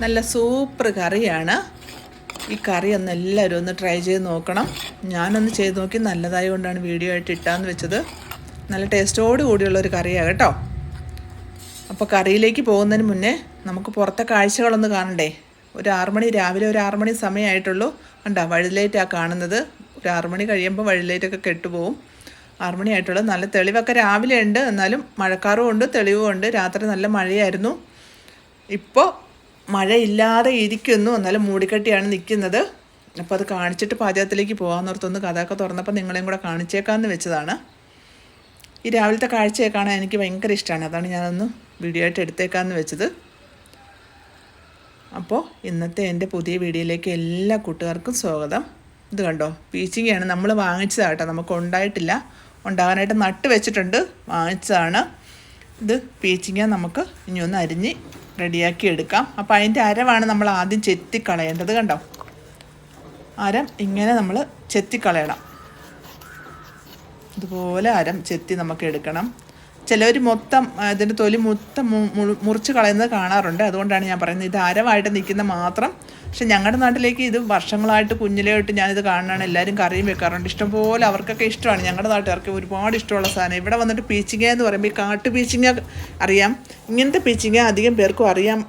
നല്ല സൂപ്പർ കറിയാണ്. ഈ കറി ഒന്ന് എല്ലാവരും ഒന്ന് ട്രൈ ചെയ്ത് നോക്കണം. ഞാനൊന്ന് ചെയ്ത് നോക്കി നല്ലതായത് കൊണ്ടാണ് വീഡിയോ ആയിട്ട് ഇട്ടാന്ന് വെച്ചത്. നല്ല ടേസ്റ്റോട് കൂടിയുള്ള ഒരു കറിയാണ് കേട്ടോ. അപ്പോൾ കറിയിലേക്ക് പോകുന്നതിന് മുന്നേ നമുക്ക് പുറത്തെ കാഴ്ചകളൊന്ന് കാണണ്ടേ? ഒരു ആറുമണി രാവിലെ ഒരു ആറുമണി സമയമായിട്ടുള്ളൂ. കണ്ടോ വഴിലേറ്റാണ് കാണുന്നത്. ഒരു ആറുമണി കഴിയുമ്പോൾ വഴിലേറ്റൊക്കെ കെട്ടുപോകും ആറുമണി ആയിട്ടുള്ള. നല്ല തെളിവൊക്കെ രാവിലെ ഉണ്ട്. എന്നാലും മഴക്കാറും ഉണ്ട് തെളിവും ഉണ്ട്. രാത്രി നല്ല മഴയായിരുന്നു. ഇപ്പോൾ മഴയില്ലാതെ ഇരിക്കുന്നു. എന്നാലും മൂടിക്കെട്ടിയാണ് നിൽക്കുന്നത്. അപ്പോൾ അത് കാണിച്ചിട്ട് പാചകത്തിലേക്ക് പോകാമെന്നോർത്തൊന്ന് കഥയൊക്കെ തുറന്നപ്പോൾ നിങ്ങളെയും കൂടെ കാണിച്ചേക്കാമെന്ന് വെച്ചതാണ്. ഈ രാവിലത്തെ കാഴ്ചയൊക്കെ കാണാൻ എനിക്ക് ഭയങ്കര ഇഷ്ടമാണ്. അതാണ് ഞാനൊന്ന് വീഡിയോ ആയിട്ട് എടുത്തേക്കാമെന്ന് വെച്ചത്. അപ്പോൾ ഇന്നത്തെ എന്റെ പുതിയ വീഡിയോയിലേക്ക് എല്ലാ കൂട്ടുകാർക്കും സ്വാഗതം. ഇത് കണ്ടോ? പീച്ചിങ്ങയാണ്. നമ്മൾ വാങ്ങിച്ചതാട്ടോ നമുക്ക് ഉണ്ടായിട്ടില്ല. ഉണ്ടാകാനായിട്ട് നട്ട് വെച്ചിട്ടുണ്ട്. വാങ്ങിച്ചതാണ്. ഇത് പീച്ചിങ്ങ നമുക്ക് ഇനി ഒന്ന് അരിഞ്ഞ് റെഡിയാക്കി എടുക്കാം. അപ്പോൾ അതിന്റെ അരവാണ് നമ്മൾ ആദ്യം ചെത്തിക്കളയേണ്ടത് കണ്ടോ? അരം ഇങ്ങനെ നമ്മൾ ചെത്തിക്കളയണം. ഇതുപോലെ അരം ചെത്തി നമുക്ക് എടുക്കണം. ചിലവർ മൊത്തം അതിന്റെ തൊലി മൊത്തം മുറിച്ച് കളയുന്നത് കാണാറുണ്ട്. അതുകൊണ്ടാണ് ഞാൻ പറയുന്നത് ഇത് അരവായിട്ട് നിൽക്കുന്ന മാത്രം. പക്ഷെ ഞങ്ങളുടെ നാട്ടിലേക്ക് ഇത് വർഷങ്ങളായിട്ട് കുഞ്ഞിലേ തൊട്ട് ഞാനിത് കാണാനാണ് എല്ലാവരും കറിയും വെക്കാറുണ്ട്. ഇഷ്ടംപോലെ അവർക്കൊക്കെ ഇഷ്ടമാണ്. ഞങ്ങളുടെ നാട്ടുകാർക്ക് ഒരുപാട് ഇഷ്ടമുള്ള സാധനം. ഇവിടെ വന്നിട്ട് പീച്ചിങ്ങ എന്ന് പറയുമ്പോൾ ഈ കാട്ടു പീച്ചിങ്ങ അറിയാം. ഇങ്ങനത്തെ പീച്ചിങ്ങ അധികം പേർക്കും അറിയാൻ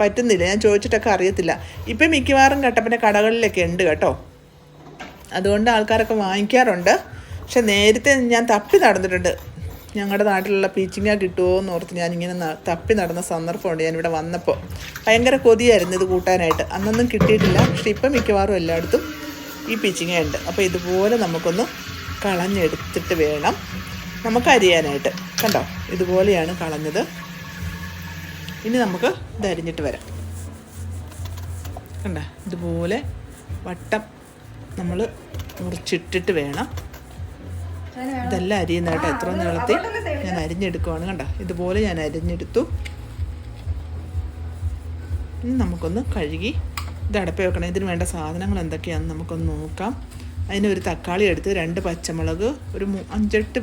പറ്റുന്നില്ല. ഞാൻ ചോദിച്ചിട്ടൊക്കെ അറിയത്തില്ല. ഇപ്പം മിക്കവാറും കട്ടപ്പന കടകളിലൊക്കെ ഉണ്ട് കേട്ടോ. അതുകൊണ്ട് ആൾക്കാരൊക്കെ വാങ്ങിക്കാറുണ്ട്. പക്ഷെ നേരത്തെ ഞാൻ തപ്പി നടന്നിട്ടുണ്ട്. ഞങ്ങളുടെ നാട്ടിലുള്ള പീച്ചിങ്ങ കിട്ടുമോ എന്ന് ഓർത്ത് ഞാനിങ്ങനെ തപ്പി നടന്ന സന്ദർഭമുണ്ട് ഞാനിവിടെ വന്നപ്പോൾ ഭയങ്കര കൊതിയായിരുന്നു ഇത് കൂട്ടാനായിട്ട്. അന്നൊന്നും കിട്ടിയിട്ടില്ല. പക്ഷെ ഇപ്പം മിക്കവാറും എല്ലായിടത്തും ഈ പീച്ചിങ്ങ ഉണ്ട് അപ്പോൾ ഇതുപോലെ നമുക്കൊന്ന് കളഞ്ഞെടുത്തിട്ട് വേണം നമുക്ക് അരിയാനായിട്ട്. കണ്ടോ? ഇതുപോലെയാണ് കളഞ്ഞത്. ഇനി നമുക്ക് ഇതരിഞ്ഞിട്ട് വരാം. കണ്ട? ഇതുപോലെ വട്ടം നമ്മൾ മുറിച്ചിട്ടിട്ട് വേണം. ഇതെല്ലാം അരിയുന്ന കേട്ടോ എത്ര നീളത്തിൽ ഞാൻ അരിഞ്ഞെടുക്കുവാണ് കണ്ട? ഇതുപോലെ ഞാൻ അരിഞ്ഞെടുത്തു. ഇനി നമുക്കൊന്ന് കഴുകി ഇത് അടപ്പ് വെക്കണം. ഇതിന് വേണ്ട സാധനങ്ങൾ എന്തൊക്കെയാണെന്ന് നമുക്കൊന്ന് നോക്കാം. അതിനൊരു ഒരു തക്കാളി എടുത്ത് രണ്ട് പച്ചമുളക് ഒരു അഞ്ചെട്ട്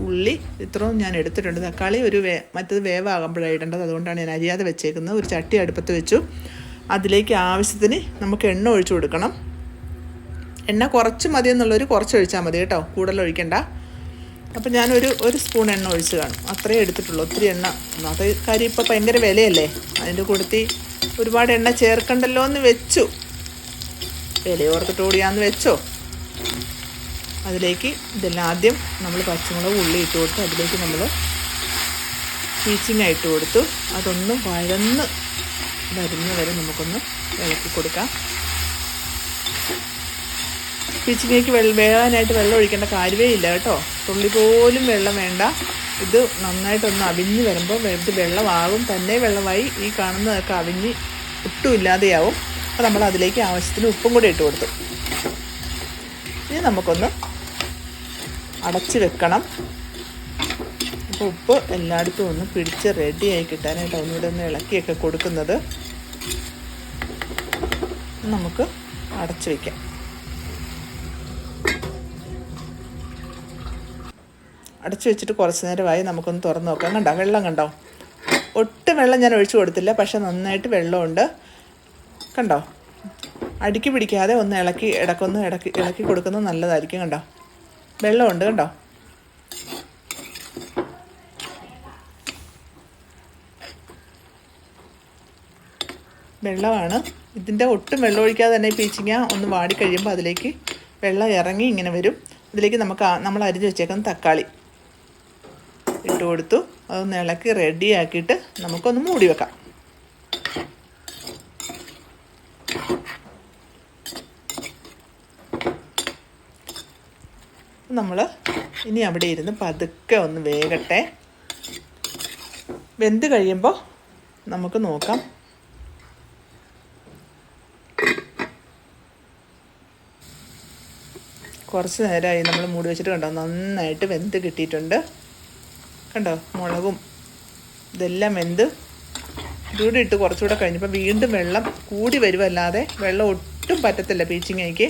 ഉള്ളി ഇത്രയും ഞാൻ എടുത്തിട്ടുണ്ട്. തക്കാളി ഒരു വേ മറ്റത് വേവാകുമ്പോഴാണ് ഇടേണ്ടത്. അതുകൊണ്ടാണ് ഞാൻ അരിയാതെ വെച്ചേക്കുന്നത്. ഒരു ചട്ടി അടുപ്പത്ത് വെച്ചു. അതിലേക്ക് ആവശ്യത്തിന് നമുക്ക് എണ്ണ ഒഴിച്ചു കൊടുക്കണം. എണ്ണ കുറച്ച് മതി എന്നുള്ളൊരു കുറച്ച് ഒഴിച്ചാൽ മതി കേട്ടോ. കൂടുതൽ ഒഴിക്കണ്ട. അപ്പം ഞാനൊരു ഒരു സ്പൂൺ എണ്ണ ഒഴിച്ച് കാണും. അത്രയേ എടുത്തിട്ടുള്ളൂ. ഒത്തിരി എണ്ണ. അത് കാര്യം ഇപ്പോൾ ഭയങ്കര വിലയല്ലേ? അതിന്റെ കൂടത്തി ഒരുപാട് എണ്ണ ചേർക്കണ്ടല്ലോ എന്ന് വെച്ചു. വില ഓർത്തിട്ട് ഓടിയാന്ന് വെച്ചോ. അതിലേക്ക് ഇതെല്ലാം ആദ്യം നമ്മൾ പച്ചമുളക് ഉള്ളി ഇട്ട് കൊടുത്ത് അതിലേക്ക് നമ്മൾ ചീച്ചിങ്ങ ഇട്ട് കൊടുത്തു. അതൊന്ന് വഴന്ന് വരുന്നവരെ നമുക്കൊന്ന് ഇളക്കി കൊടുക്കാം. പിച്ചിങ്ങയ്ക്ക് വെള്ളം വേകാനായിട്ട് വെള്ളം ഒഴിക്കേണ്ട കാര്യമേ ഇല്ല കേട്ടോ. തുള്ളി പോലും വെള്ളം വേണ്ട. ഇത് നന്നായിട്ടൊന്ന് അവിഞ്ഞ് വരുമ്പോൾ ഇത് വെള്ളമാകും തന്നെ വെള്ളമായി ഈ കാണുന്നതൊക്കെ അവിഞ്ഞ് ഒട്ടും ഇല്ലാതെയാവും. അപ്പോൾ നമ്മൾ അതിലേക്ക് ആവശ്യത്തിന് ഉപ്പും കൂടി ഇട്ട് കൊടുത്തു. ഇനി നമുക്കൊന്ന് അടച്ച് വെക്കണം. അപ്പോൾ ഉപ്പ് എല്ലായിടത്തും ഒന്ന് പിടിച്ച് റെഡിയായി കിട്ടാനായിട്ട് ഒന്നുകൂടെ ഒന്ന് ഇളക്കിയൊക്കെ കൊടുക്കുന്നത്. നമുക്ക് അടച്ചു വയ്ക്കാം അടച്ചു വെച്ചിട്ട് കുറച്ച് നേരമായി നമുക്കൊന്ന് തുറന്ന് നോക്കാം. കണ്ടോ? വെള്ളം കണ്ടോ? ഒട്ടും വെള്ളം ഞാൻ ഒഴിച്ചു കൊടുത്തില്ല പക്ഷെ നന്നായിട്ട് വെള്ളമുണ്ട്. കണ്ടോ? അടുക്കി പിടിക്കാതെ ഒന്ന് ഇളക്കി ഇടക്കൊന്ന് ഇടക്കി ഇളക്കി കൊടുക്കുന്നത് നല്ലതായിരിക്കും. കണ്ടോ? വെള്ളമുണ്ട്. കണ്ടോ? വെള്ളമാണ്. ഇതിന്റെ ഒട്ടും വെള്ളം ഒഴിക്കാതെ തന്നെ പീച്ചിങ്ങ ഒന്ന് വാടി കഴിയുമ്പോൾ അതിലേക്ക് വെള്ളം ഇറങ്ങി ഇങ്ങനെ വരും. ഇതിലേക്ക് നമുക്ക് നമ്മൾ അരിഞ്ഞ് വെച്ചേക്കുന്ന തക്കാളി. ഇട്ട് കൊടുത്തു. അതൊന്ന് ഇളക്കി റെഡിയാക്കിയിട്ട് നമുക്കൊന്ന് മൂടി വെക്കാം. നമ്മൾ ഇനി അവിടെ ഇരുന്ന് പതുക്കെ ഒന്ന് വേകട്ടെ വെന്ത് കഴിയുമ്പോൾ നമുക്ക് നോക്കാം. കുറച്ച് നേരമായി നമ്മൾ മൂടി വെച്ചിട്ട് കണ്ടോ? നന്നായിട്ട് വെന്ത് കിട്ടിയിട്ടുണ്ട്. കണ്ടോ? മുളകും ഇതെല്ലാം വെന്ത് ഇതൂടെ ഇട്ട് കുറച്ചുകൂടെ കഴിഞ്ഞപ്പോൾ വീണ്ടും വെള്ളം കൂടി വരുമല്ലാതെ വെള്ളം ഒട്ടും പറ്റത്തില്ല പീച്ചിങ്ങയ്ക്ക്.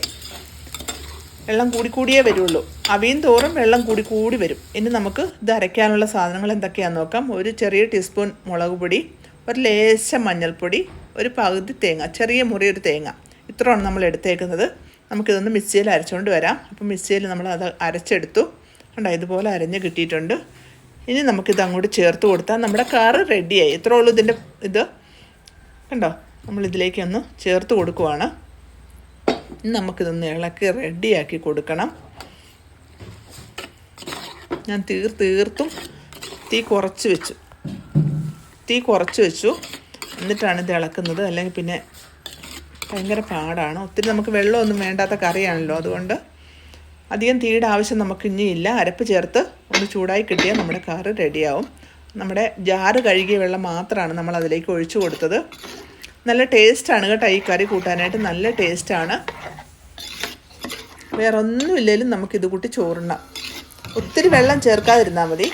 വെള്ളം കൂടി കൂടിയേ വരുള്ളൂ. അവിയും തോറും വെള്ളം കൂടി കൂടി വരും. ഇനി നമുക്ക് ഇത് അരയ്ക്കാനുള്ള സാധനങ്ങൾ എന്തൊക്കെയാണെന്ന് നോക്കാം. ഒരു ചെറിയ ടീസ്പൂൺ മുളക് പൊടി ഒരു ലേശം മഞ്ഞൾപ്പൊടി ഒരു പകുതി തേങ്ങ ചെറിയ മുറി ഒരു തേങ്ങ. ഇത്രയാണ് നമ്മൾ എടുത്തേക്കുന്നത്. നമുക്കിതൊന്ന് മിക്സിയിൽ അരച്ചുകൊണ്ട് വരാം. അപ്പം മിക്സിയിൽ നമ്മൾ അത് അരച്ചെടുത്തു. കണ്ടോ? ഇതുപോലെ അരഞ്ഞ് കിട്ടിയിട്ടുണ്ട്. ഇനി നമുക്കിത് അങ്ങോട്ട് ചേർത്ത് കൊടുത്താൽ നമ്മുടെ കറി റെഡിയായി എത്ര ഉള്ളൂ ഇതിന്റെ ഇത്. കണ്ടോ? നമ്മൾ നമ്മളിതിലേക്കൊന്ന് ചേർത്ത് കൊടുക്കുവാണ്. ഇനി നമുക്കിതൊന്ന് ഇളക്കി റെഡിയാക്കി കൊടുക്കണം. ഞാൻ തീർ തീർത്തും തീ കുറച്ച് വെച്ചു. തീ കുറച്ച് വെച്ചു. എന്നിട്ടാണ് ഇത് ഇളക്കുന്നത്. അല്ലെങ്കിൽ പിന്നെ ഭയങ്കര പാടാണ്. ഒത്തിരി നമുക്ക് വെള്ളമൊന്നും വേണ്ടാത്ത കറിയാണല്ലോ. അതുകൊണ്ട് അധികം തീയുടെ ആവശ്യം നമുക്ക് ഇനിയില്ല അരപ്പ് ചേർത്ത് ഒന്ന് ചൂടായി കിട്ടിയാൽ നമ്മുടെ കറി റെഡിയാവും. നമ്മുടെ ജാറ് കഴുകിയ വെള്ളം മാത്രമാണ് നമ്മൾ അതിലേക്ക് ഒഴിച്ചു കൊടുത്തത്. നല്ല ടേസ്റ്റാണ് കേട്ടോ ഈ കറി കൂട്ടാനായിട്ട്. നല്ല ടേസ്റ്റാണ് വേറെ ഒന്നുമില്ലെങ്കിലും നമുക്കിത് കൂട്ടി ചോറുണ്ണാം ഒത്തിരി വെള്ളം ചേർക്കാതിരുന്നാൽ മതി.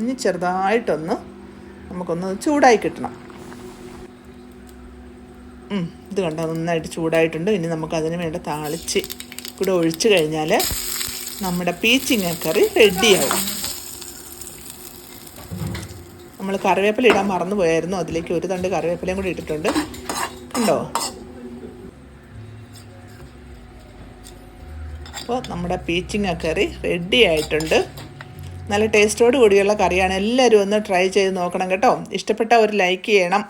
ഇനി ചെറുതായിട്ടൊന്ന് നമുക്കൊന്ന് ചൂടായി കിട്ടണം. ഇത് കണ്ടോ നന്നായിട്ട് ചൂടായിട്ടുണ്ട്. ഇനി നമുക്ക് അതിന് വേണ്ട താളിച്ച് കൂടെ ഒഴിച്ചു കഴിഞ്ഞാൽ നമ്മുടെ പീച്ചിങ്ങ കറി റെഡിയാവും. നമ്മൾ കറിവേപ്പില ഇടാൻ മറന്നു പോയായിരുന്നു. അതിലേക്ക് ഒരു തണ്ട് കറിവേപ്പിലയും കൂടി ഇട്ടിട്ടുണ്ട്. കണ്ടോ? അപ്പോൾ നമ്മുടെ പീച്ചിങ്ങ കറി റെഡി ആയിട്ടുണ്ട്. നല്ല ടേസ്റ്റോട് കൂടിയുള്ള കറിയാണ്. എല്ലാവരും ഒന്ന് ട്രൈ ചെയ്ത് നോക്കണം കേട്ടോ. ഇഷ്ടപ്പെട്ട ഒരു ലൈക്ക് ചെയ്യണം.